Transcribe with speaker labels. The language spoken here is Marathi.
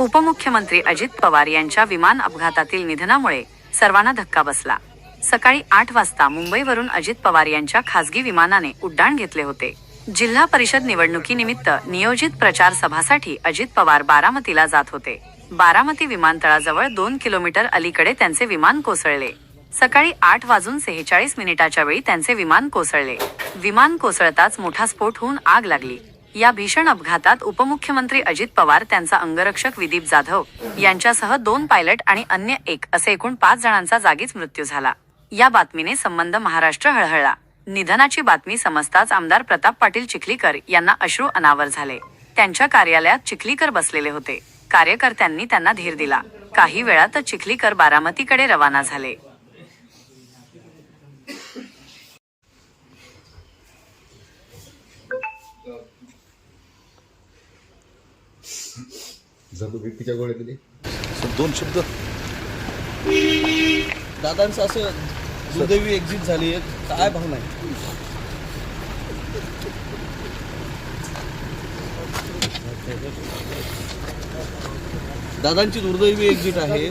Speaker 1: उपमुख्यमंत्री अजित पवार यांच्या विमान अपघातातील निधनामुळे सर्वांना धक्का बसला. सकाळी आठ वाजता मुंबईवरून अजित पवार यांच्या खासगी विमानाने उड्डाण घेतले होते. जिल्हा परिषद निवडणुकीनिमित्त नियोजित प्रचार सभासाठी अजित पवार बारामतीला जात होते. बारामती विमानतळाजवळ दोन किलोमीटर अलीकडे त्यांचे विमान कोसळले. सकाळी आठ वाजून सेहेचाळीस मिनिटाच्या वेळी त्यांचे विमान कोसळले. विमान कोसळताच मोठा स्फोट होऊन आग लागली. या भीषण अपघातात उपमुख्यमंत्री अजित पवार त्यांचा अंगरक्षक विदीप जाधव यांच्यासह दोन पायलट आणि अन्य एक असे एकूण पाच जणांचा जागीच मृत्यू झाला. या बातमीने संबंध महाराष्ट्र हळहळला. निधनाची बातमी समजताच आमदार प्रताप पाटील चिखलीकर यांना अश्रू अनावर झाले. त्यांच्या कार्यालयात चिखलीकर बसलेले होते. कार्यकर्त्यांनी त्यांना धीर दिला. काही वेळात चिखलीकर बारामतीकडे रवाना झाले.
Speaker 2: झोप व्यक्तीच्या गोळ्या दिली
Speaker 3: दोन शब्द.
Speaker 4: दादांचं असं दुर्दैवी एक्झिट झाली आहे. काय भावना आहे? दादांची दुर्दैवी एक्झिट आहे.